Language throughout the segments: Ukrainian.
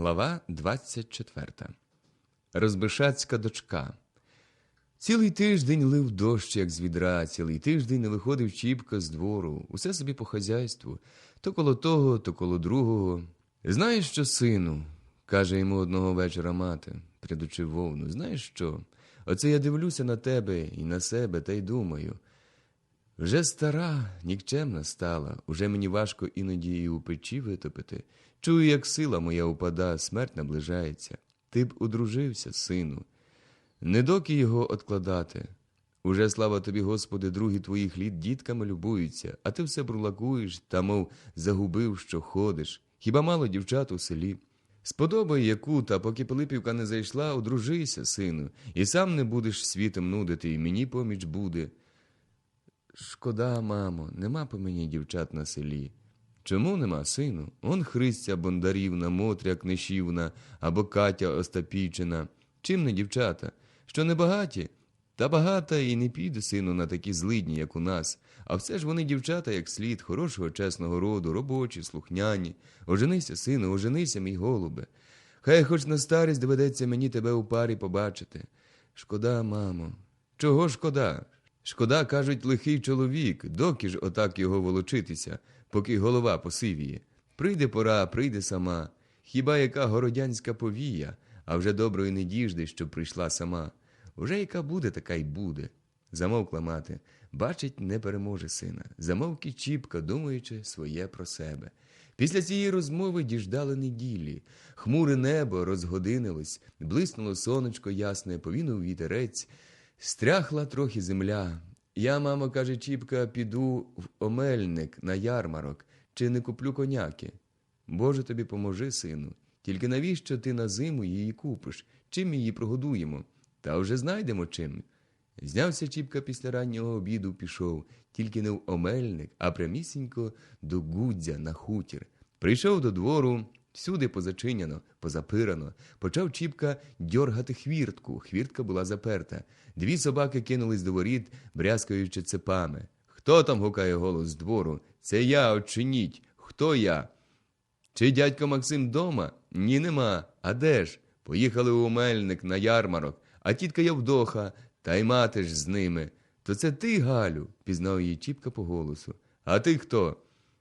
Глава 24. Розбишацька дочка. Цілий тиждень лив дощ, як з відра, цілий тиждень не виходив Чіпка з двору, усе собі по хазяйству, то коло того, то коло другого. Знаєш що, сину, каже йому одного вечора мати, придучи вовну, знаєш що? Оце я дивлюся на тебе і на себе та й думаю. Вже стара, нікчемна стала, уже мені важко іноді і у печі витопити. Чую, як сила моя упада, смерть наближається. Ти б одружився, сину. Не доки його откладати. Уже, слава тобі, Господи, другі твоїх літ дітками любуються, а ти все бурлакуєш та, мов, загубив, що ходиш. Хіба мало дівчат у селі? Сподобай яку, та поки Пилипівка не зайшла, одружися, сину, і сам не будеш світом нудити, і мені поміч буде. Шкода, мамо, нема по мені дівчат на селі. Чому нема, сину? Он Христя Бондарівна, Мотря Книшівна або Катя Остапійчина. Чим не дівчата? Що не багаті? Та багата і не піде, сину, на такі злидні, як у нас. А все ж вони дівчата, як слід, хорошого, чесного роду, робочі, слухняні. Оженися, сину, оженися, мій голубе. Хай хоч на старість доведеться мені тебе у парі побачити. Шкода, мамо. Чого шкода? Шкода, кажуть, лихий чоловік, доки ж отак його волочитися, поки голова посивіє. Прийде пора, прийде сама. Хіба яка городянська повія, а вже доброї не діжди, щоб прийшла сама. Уже яка буде, така й буде. Замовкла мати. Бачить, не переможе сина. Замовки Чіпка, думаючи своє про себе. Після цієї розмови діждали неділі. Хмуре небо розгодинилось, блиснуло сонечко ясне, повінув вітерець. Стряхла трохи земля. Я, мамо, каже Чіпка, піду в омельник на ярмарок, чи не куплю коняки. Боже тобі поможи, сину. Тільки навіщо ти на зиму її купиш? Чим її прогодуємо? Та вже знайдемо чим. Знявся Чіпка після раннього обіду, пішов, тільки не в омельник, а прямісінько до Гудзя на хутір. Прийшов до двору, всюди позачиняно, позапирано. Почав Чіпка дьоргати хвіртку. Хвіртка була заперта. Дві собаки кинулись до воріт, брязкаючи цепами. Хто там гукає голос з двору? Це я, очиніть. Хто я? Чи дядько Максим дома? Ні, нема. А де ж? Поїхали у Мельник на ярмарок, а тітка Явдоха, та й мати ж з ними. То це ти, Галю, пізнав її Чіпка по голосу. А ти хто?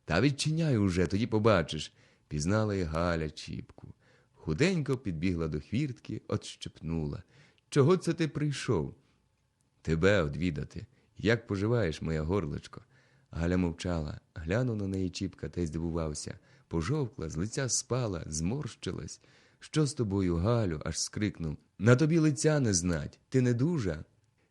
Та відчиняй уже, тоді побачиш. Пізнала й Галя Чіпку. Худенько підбігла до хвіртки, отщепнула. Чого це ти прийшов? Тебе одвідати. Як поживаєш, моя горлочко? Галя мовчала, глянув на неї Чіпка та й здивувався. Пожовкла, з лиця спала, зморщилась. Що з тобою, Галю? аж скрикнув. На тобі лиця не знать, ти не дужа.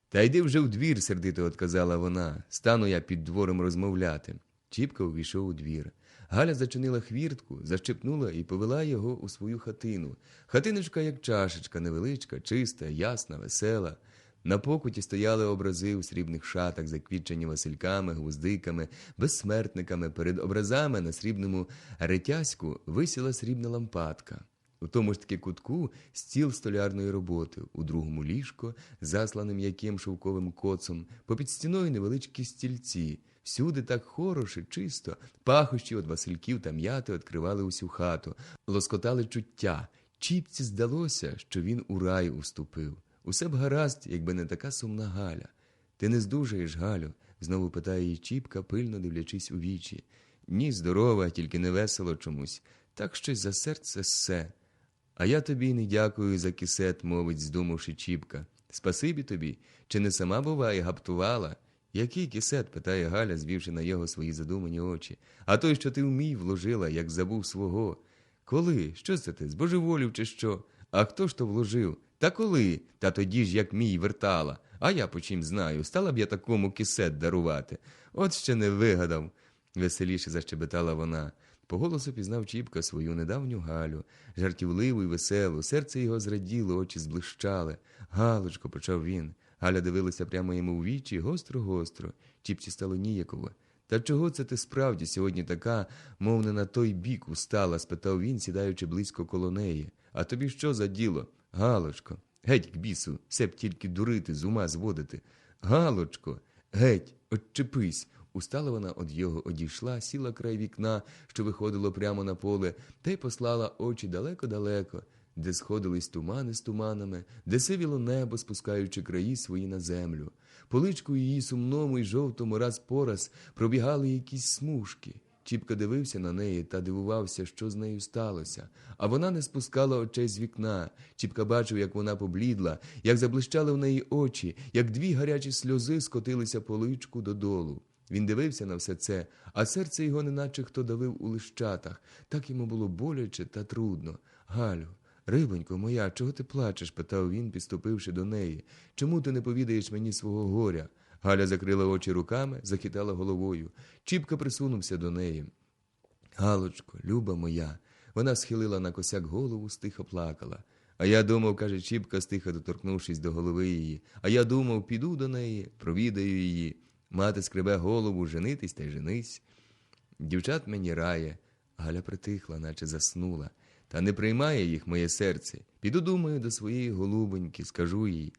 Та йди вже в двір, сердито отказала вона. Стану я під двором розмовляти. Чіпка увійшов у двір. Галя зачинила хвіртку, защепнула і повела його у свою хатину. Хатиночка, як чашечка, невеличка, чиста, ясна, весела. На покуті стояли образи у срібних шатах, заквітчені васильками, гвоздиками, безсмертниками. Перед образами на срібному ретяську висіла срібна лампадка. У тому ж таки кутку стіл столярної роботи, у другому ліжко, заслане м'яким шовковим коцом, попід стіною невеличкі стільці. Всюди так хороше, чисто, пахощі від васильків та м'яти відкривали усю хату, лоскотали чуття. Чіпці здалося, що він у рай уступив. Усе б гаразд, якби не така сумна Галя. Ти не здужаєш, Галю? знову питає її Чіпка, пильно дивлячись у вічі. Ні, здорова, тільки не весело чомусь. Так щось за серце ссе. А я тобі не дякую за кисет, мовить, здумавши Чіпка. Спасибі тобі, чи не сама буває, гаптувала? Який кисет? питає Галя, звівши на його свої задумані очі. А той, що ти в мій вложила, як забув свого. Коли? Що це ти? Збожеволів чи що? А хто ж то вложив? Та коли? Та тоді ж, як мій вертала. А я по чим знаю, стала б я такому кисет дарувати. От ще не вигадав, веселіше защебетала вона. По голосу пізнав Чіпка свою недавню Галю, жартівливу й веселу, серце його зраділо, очі зблищали. Галочко, почав він. Галя дивилася прямо йому в вічі, гостро-гостро. Чіпці стало ніяково. Та чого це ти справді сьогодні така, мов не на той бік устала? спитав він, сідаючи близько коло неї. А тобі що за діло? Галочко, геть к бісу, все б тільки дурити, з ума зводити. Галочко, геть, отчепись. Устала вона од його одійшла, сіла край вікна, що виходило прямо на поле, та й послала очі далеко-далеко, де сходились тумани з туманами, де сивіло небо, спускаючи краї свої на землю. По личку її сумному й жовтому раз по раз пробігали якісь смужки. Чіпка дивився на неї та дивувався, що з нею сталося. А вона не спускала очей з вікна. Чіпка бачив, як вона поблідла, як заблищали в неї очі, як дві гарячі сльози скотилися по личку додолу. Він дивився на все це, а серце його неначе хто давив у лищатах. Так йому було боляче та трудно. Галю, рибонько моя, чого ти плачеш? питав він, підступивши до неї. Чому ти не повідаєш мені свого горя? Галя закрила очі руками, захитала головою. Чіпка присунувся до неї. Галочко, люба моя. Вона схилила на косяк голову, стиха плакала. А я думав, каже Чіпка, стиха доторкнувшись до голови її. А я думав, піду до неї, провідаю її. Мати скребе голову, женитись та й женись. Дівчат мені рає. Галя притихла, наче заснула. Та не приймає їх моє серце. Піду, думаю, до своєї голубоньки, скажу їй.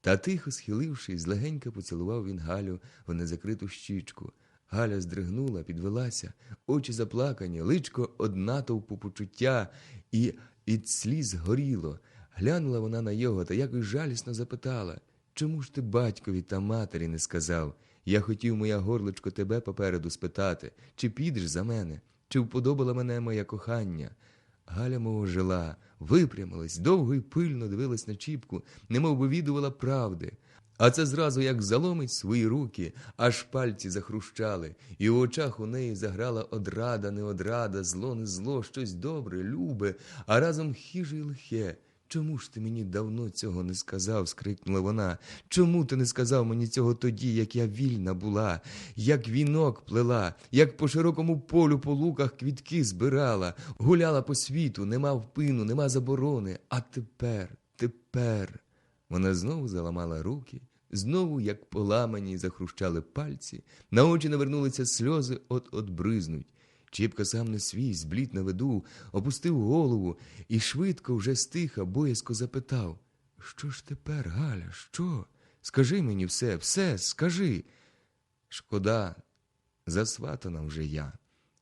Та тихо схилившись, легенько поцілував він Галю в незакриту щічку. Галя здригнула, підвелася, очі заплакані, личко од натовпу почуття, і від сліз горіло. Глянула вона на його та якось жалісно запитала Чому ж ти батькові та матері не сказав? Я хотів, моя горличко, тебе попереду спитати, чи підеш за мене, чи вподобала мене моє кохання? Галя мов жила, випрямилась, довго й пильно дивилась на Чіпку, немов вивідувала правди. А це зразу як заломить свої руки, аж пальці захрущали, і в очах у неї заграла одрада, не одрада, зло, не зло, щось добре, любе, а разом хіже й лихе. Чому ж ти мені давно цього не сказав? скрикнула вона. Чому ти не сказав мені цього тоді, як я вільна була, як вінок плела, як по широкому полю по луках квітки збирала, гуляла по світу, нема впину, нема заборони. А тепер, тепер. Вона знову заламала руки, знову, як поламані, захрущали пальці, на очі навернулися сльози от-от бризнуть. Чіпка сам не свій, зблід на виду, опустив голову і швидко, вже стиха, боязко запитав Що ж тепер, Галя, що? Скажи мені все, все, скажи. Шкода, засватана вже я.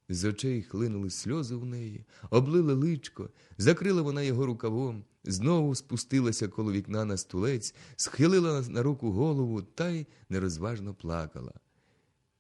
З очей хлинули сльози в неї, облили личко, закрила вона його рукавом, знову спустилася коло вікна на стулець, схилила на руку голову та й нерозважно плакала.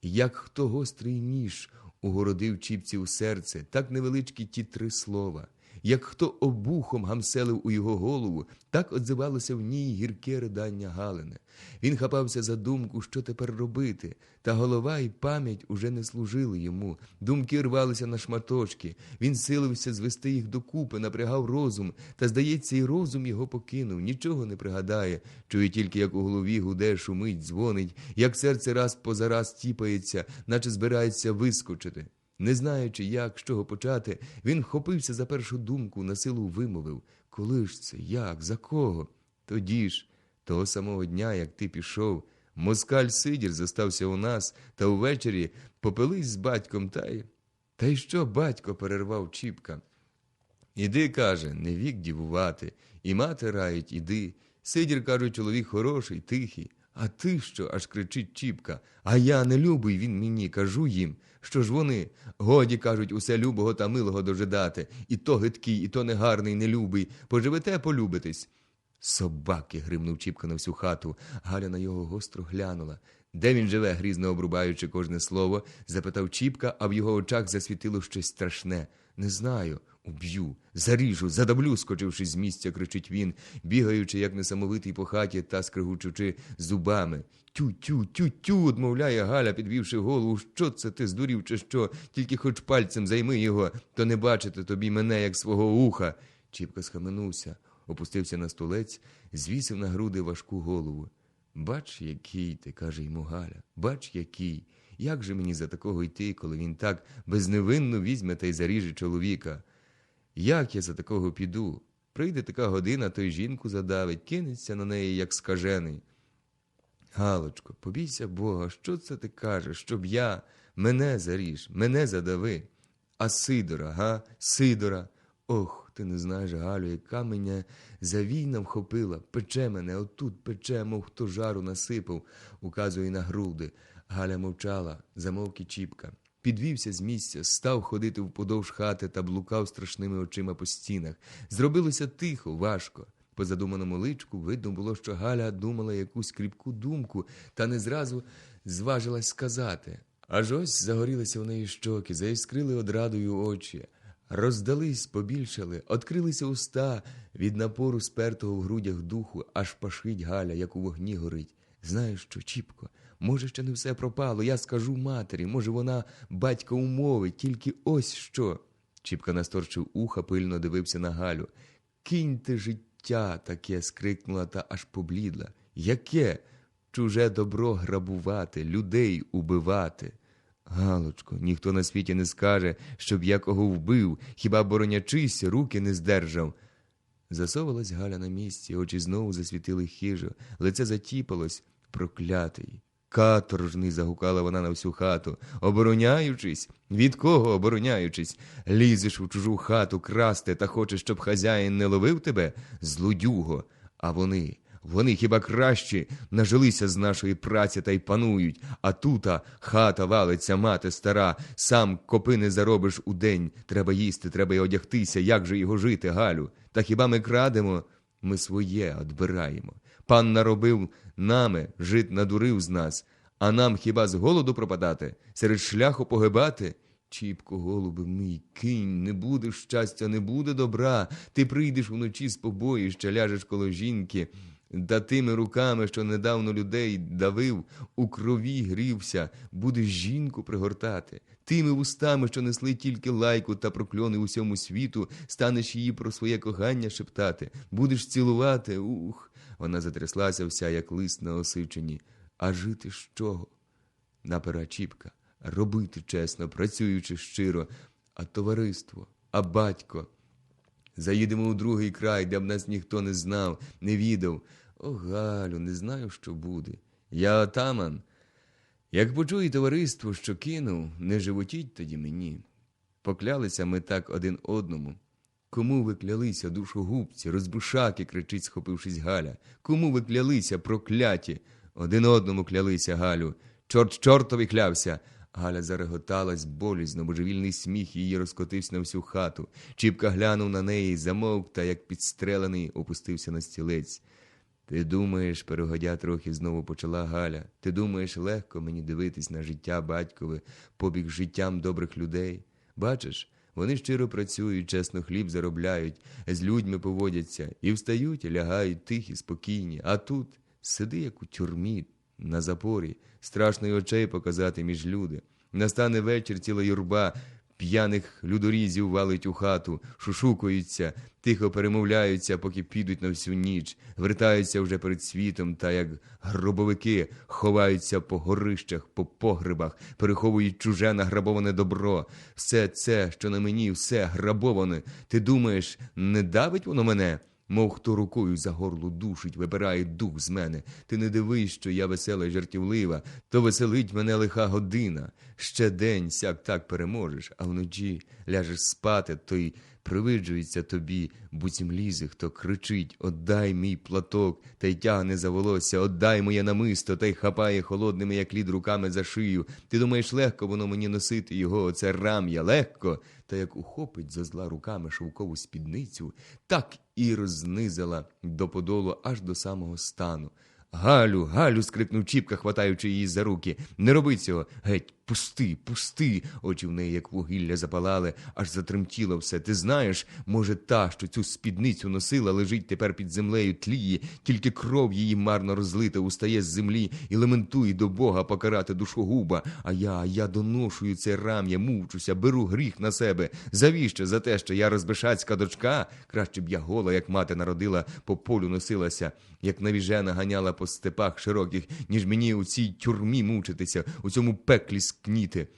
Як хто гострий ніж угородив чіпці у серце, так невеличкі ті три слова. Як хто обухом гамселив у його голову, так отзивалося в ній гірке ридання Галини. Він хапався за думку, що тепер робити, та голова і пам'ять уже не служили йому. Думки рвалися на шматочки. Він силився звести їх докупи, напрягав розум, та, здається, і розум його покинув, нічого не пригадає. Чує тільки, як у голові гуде, шумить, дзвонить, як серце раз поза раз тіпається, наче збирається вискочити. Не знаючи, як, з чого почати, він вхопився за першу думку, на силу вимовив Коли ж це, як, за кого? Тоді ж, того самого дня, як ти пішов, москаль Сидір зостався у нас, та увечері попились з батьком та й. Та й що батько перервав Чіпка? Іди, каже, не вік дівувати, і мати рають, іди. Сидір, кажуть, чоловік хороший, тихий. А ти що? аж кричить Чіпка. А я не любий він мені, кажу їм. Що ж вони? Годі, кажуть, усе любого та милого дожидати. І то гидкий, і то негарний, нелюбий. Поживете, полюбитесь. Собаки. гримнув Чіпка на всю хату. Галя на його гостро глянула. Де він живе, грізно обрубаючи кожне слово, запитав Чіпка, а в його очах засвітило щось страшне. Не знаю. Уб'ю, заріжу, задавлю, скочивши з місця, кричить він, бігаючи, як несамовитий по хаті та скригучучи зубами. Тю, тю, тю, тю, одмовляє Галя, підвівши голову. Що це ти здурів, чи що? Тільки хоч пальцем займи його, то не бачити тобі мене, як свого уха. Чіпка схаменувся, опустився на столець, звісив на груди важку голову. Бач, який ти, каже йому Галя, бач, який. Як же мені за такого йти, коли він так безневинно візьме та й заріже чоловіка? Як я за такого піду? Прийде така година, той жінку задавить, кинеться на неї, як скажений. Галочко, побійся Бога, що це ти кажеш, щоб я мене заріж, мене задави. А Сидора, га, Сидора. Ох, ти не знаєш, Галю, яка мене завійна вхопила, пече мене, отут пече, мов хто жару насипав, указує на груди. Галя мовчала, замовк і Чіпка. Підвівся з місця, став ходити вподовж хати та блукав страшними очима по стінах. Зробилося тихо, важко. По задуманому личку видно було, що Галя думала якусь кріпку думку, та не зразу зважилась сказати. Аж ось загорілися в неї щоки, заіскрили одрадою очі. Роздались, побільшали, открилися уста від напору спертого в грудях духу, аж пашить Галя, як у вогні горить. Знаєш що, Чіпко, може, ще не все пропало. Я скажу матері, може, вона батька умовить, тільки ось що. Чіпка насторчив уха, пильно дивився на Галю. Киньте життя таке, скрикнула та аж поблідла. Яке? Чуже добро грабувати, людей убивати. Галочко, ніхто на світі не скаже, щоб я кого вбив, хіба боронячись, руки не здержав. Засовалась Галя на місці, очі знову засвітили хижо, лице затіпалось, проклятий. Каторжний, загукала вона на всю хату. Обороняючись? Від кого обороняючись? Лізеш у чужу хату красти та хочеш, щоб хазяїн не ловив тебе? Злодюго. А вони, вони хіба кращі нажилися з нашої праці та й панують, а тута хата валиться, мати стара, сам копи не заробиш у день. Треба їсти, треба й одягтися. Як же його жити, Галю? Та хіба ми крадемо? Ми своє одбираємо. Пан наробив нами, жит надурив з нас, а нам хіба з голоду пропадати, серед шляху погибати? Чіпко, голуби мій, кинь, не буде щастя, не буде добра. Ти прийдеш уночі з побоїща, ляжеш коло жінки, та тими руками, що недавно людей давив, у крові грівся, будеш жінку пригортати. Тими вустами, що несли тільки лайку та прокльони усьому світу, станеш її про своє кохання шептати, будеш цілувати, ух. Вона затряслася вся, як лист на осиченні. А жити з чого? Напера Чіпка, робити чесно, працюючи щиро, а товариство, а батько. Заїдемо у другий край, де б нас ніхто не знав, не відав. О, Галю, не знаю, що буде. Я отаман. Як почує товариство, що кинув, не животіть тоді мені. Поклялися ми так один одному. Кому ви клялися, душогубці, розбушаки, кричить, схопившись Галя. Кому ви клялися, прокляті? Один одному клялися, Галю. Чорт чортові клявся. Галя зареготалась болізно, божевільний сміх її розкотився на всю хату. Чіпка глянув на неї, замовк та, як підстрелений, опустився на стілець. Ти думаєш, перегодя трохи знову почала Галя. Ти думаєш, легко мені дивитись на життя батькове, побіг життям добрих людей? Бачиш, вони щиро працюють, чесно хліб заробляють, з людьми поводяться і встають, і лягають тихі, спокійні. А тут сиди, як у тюрмі, на запорі, страшно й очей показати між люди. Настане вечір ціла юрба п'яних людорізів валить у хату, шушукаються, тихо перемовляються, поки підуть на всю ніч, вертаються вже перед світом, та як гробовики ховаються по горищах, по погребах, переховують чуже награбоване добро. Все це, що на мені, все грабоване. Ти думаєш, не давить воно мене? Мов хто рукою за горло душить, вибирає дух з мене. Ти не дивись, що я весела й жартівлива, то веселить мене лиха година. Ще день сяк так переможеш, а вночі ляжеш спати, то й привиджується тобі, буцім лізе, хто кричить Отдай мій платок, та й тягне за волосся, отдай моє намисто, та й хапає холодними, як лід, руками за шию. Ти думаєш, легко воно мені носити його, оце рам'я, легко. Та як ухопить за зла руками шовкову спідницю, так і рознизила до подолу аж до самого стану. Галю, Галю. скрикнув Чіпка, хватаючи її за руки. Не роби цього. Геть, пусти, пусти. Очі в неї, як вугілля, запалали, аж затремтіло все. Ти знаєш, може, та, що цю спідницю носила, лежить тепер під землею, тліє, тільки кров її марно розлита, устає з землі і лементує до Бога покарати душогуба. А я, я доношую це рам'я, мучуся, беру гріх на себе. Завіщо за те, що я розбишацька дочка? Краще б я гола, як мати народила, по полю носилася, як навіжена ганяла по степах широких, ніж мені у цій тюрмі мучитися, у цьому пеклі скніти.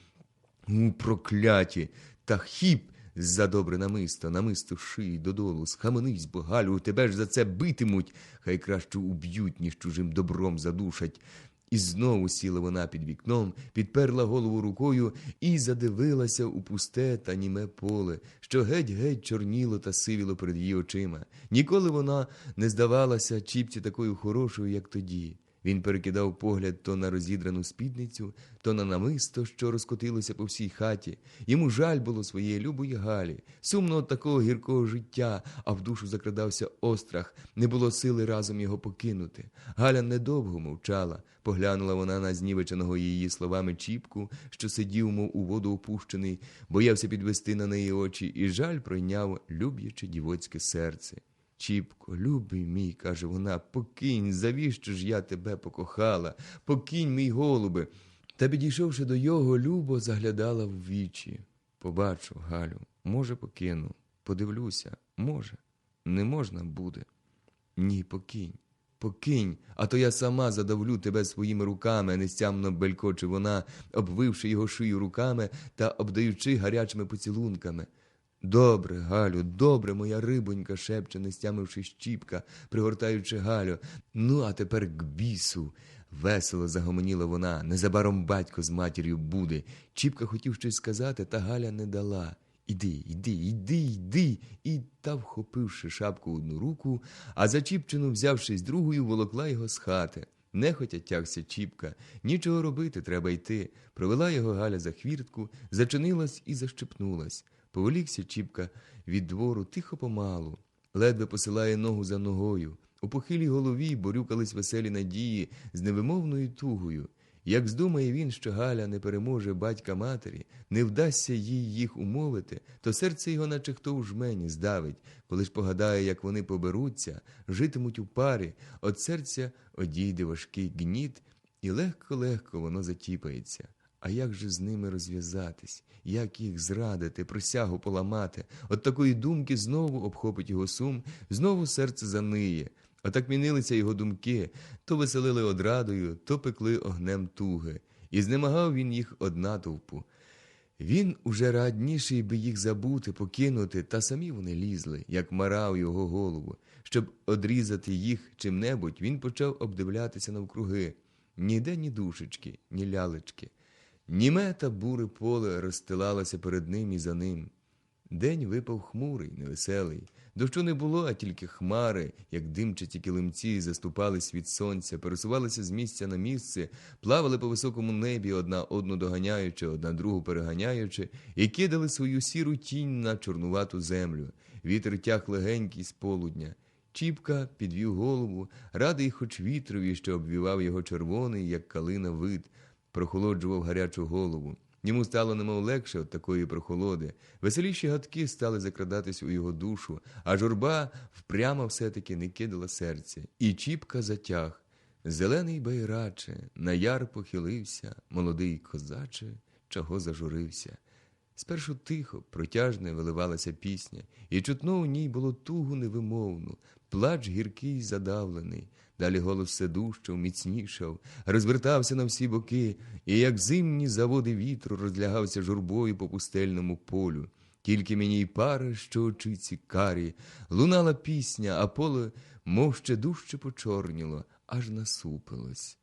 У прокляті, та хіп за добре намисто, намисто шиї додолу, схаменись, бо Галю, тебе ж за це битимуть, хай краще уб'ють, ніж чужим добром задушать. І знову сіла вона під вікном, підперла голову рукою і задивилася у пусте та німе поле, що геть-геть чорніло та сивіло перед її очима. Ніколи вона не здавалася чіпці такою хорошою, як тоді. Він перекидав погляд то на розідрану спідницю, то на намисто, що розкотилося по всій хаті. Йому жаль було своєї любої Галі, сумно от такого гіркого життя, а в душу закрадався острах, не було сили разом його покинути. Галя недовго мовчала, поглянула вона на знівеченого її словами Чіпку, що сидів, мов у воду опущений, боявся підвести на неї очі, і жаль пройняв люб'яче дівоцьке серце. Чіпко, любий мій, каже вона, покинь, завіщо ж я тебе покохала, покинь, мій голубе. Та підійшовши до його, любо заглядала в вічі. Побачу, Галю, може, покину, подивлюся, може, не можна буде. Ні, покинь, покинь, а то я сама задавлю тебе своїми руками, нестямно белькоче вона, обвивши його шию руками та обдаючи гарячими поцілунками. Добре, Галю, добре, моя рибонька, шепче, не стямивши щіпка, пригортаючи Галю. Ну, а тепер к бісу. Весело загомоніла вона. Незабаром батько з матір'ю буде. Чіпка хотів щось сказати, та Галя не дала. Іди, іди, іди, іди. І та, вхопивши шапку в одну руку, а за Чіпчину, взявшись другою, волокла його з хати. Нехотя тягся Чіпка. Нічого робити, треба йти. Провела його Галя за хвіртку, зачинилась і защепнулась. Повелікся Чіпка від двору тихо помалу, ледве посилає ногу за ногою. У похилій голові борюкались веселі надії з невимовною тугою. Як здумає він, що Галя не переможе батька матері, не вдасться їй їх умовити, то серце його, наче хто у жмені, здавить, коли ж погадає, як вони поберуться, житимуть у парі, от серця одійде важкий гніт, і легко-легко воно затіпається. А як же з ними розв'язатись, як їх зрадити, присягу поламати? От такої думки знову обхопить його сум, знову серце заниє. Отак мінилися його думки, то веселили одрадою, то пекли огнем туги, і знемагав він їх од натовпу. Він уже радніший би їх забути, покинути, та самі вони лізли, як мара у його голову. Щоб одрізати їх чим-небудь, він почав обдивлятися навкруги. Ніде ні душечки, ні лялечки. Німе та буре поле розстилалося перед ним і за ним. День випав хмурий, невеселий. Дощу не було, а тільки хмари, як димчаті килимці, заступались від сонця, пересувалися з місця на місце, плавали по високому небі, одна одну доганяючи, одна другу переганяючи, і кидали свою сіру тінь на чорнувату землю. Вітер тяг легенький з полудня. Чіпка підвів голову, радий хоч вітрові, що обвівав його червоний, як калина вид, прохолоджував гарячу голову. Йому стало немов легше від такої прохолоди. Веселіші гадки стали закрадатись у його душу, а журба впрямо все-таки не кидала серце. І Чіпка затяг. Зелений байраче, на яр похилився, молодий козаче, чого зажурився. Спершу тихо, протяжне виливалася пісня, і чутно у ній було тугу невимовну, плач гіркий задавлений. Далі голос все дужчав, міцнішав, розвертався на всі боки, і, як зимні заводи вітру, розлягався журбою по пустельному полю. Тільки мені й пара, що очиці карі, лунала пісня, а поле, мов ще дужче почорніло, аж насупилось.